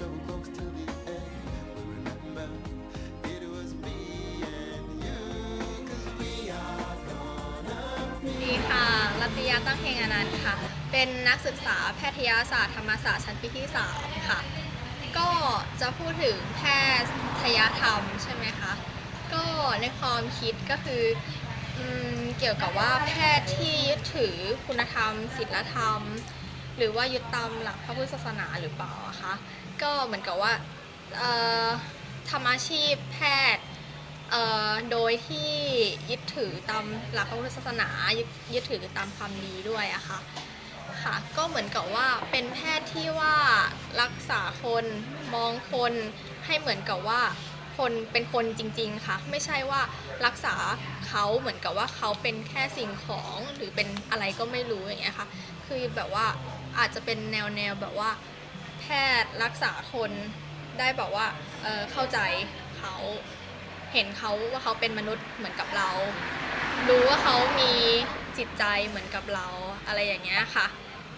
so close to the end. But remember, it was me and you, cause we are gonna ดีค่ะ รัตยาตั้งเฮงอนันต์ค่ะ เป็นนักศึกษาแพทยศาสตร์ธรรมศาสตร์ชั้นปีที่ 3 ค่ะ ก็จะพูดถึงแพทยธรรมใช่ไหมคะ ก็ในความคิดก็คืออืมเกี่ยวกับว่าแพทย์ที่ยึดถือคุณธรรมศีลธรรม หรือว่ายึดตามหลักพระพุทธศาสนาหรือเปล่าคะ ก็เหมือนกับว่าทำอาชีพแพทย์โดยที่ยึดถือตามหลักพระพุทธศาสนา ยึดยึดถือตามความดีด้วยอะค่ะค่ะก็เหมือนกับว่าเป็นแพทย์ที่ว่ารักษาคนมองคนให้เหมือนกับว่า คนเป็นคนจริง ๆ ค่ะ ไม่ใช่ว่ารักษาเขาเหมือนกับว่าเขาเป็นแค่สิ่งของหรือเป็นอะไรก็ไม่รู้อย่างเงี้ยค่ะ คือแบบว่าอาจจะเป็นแนวแนวแบบว่า แพทย์รักษาคนได้แบบว่าเเข้าใจเขาเห็นเขาว่าเขาเป็นมนุษย์เหมือนกับเรา รู้ว่าเขามีจิตใจเหมือนกับเราอะไรอย่างเงี้ยค่ะ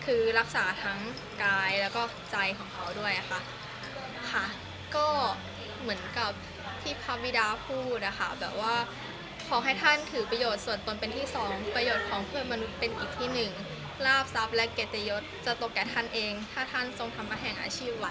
คือรักษาทั้งกายแล้วก็ใจของเขาด้วยค่ะ มือนกับที่พระบิดาพูดนะคะแบบว่าขอให้ท่านถือประโยชน์ส่วนตนเป็นที่สองประโยชน์ของเพื่อนมนุษย์เป็นอีกที่หนึ่งลาบทรัพย์และเกียรติยศจะตกแก่ท่านเอง ถ้าท่านทรงทำมาแห่งอาชีพไว้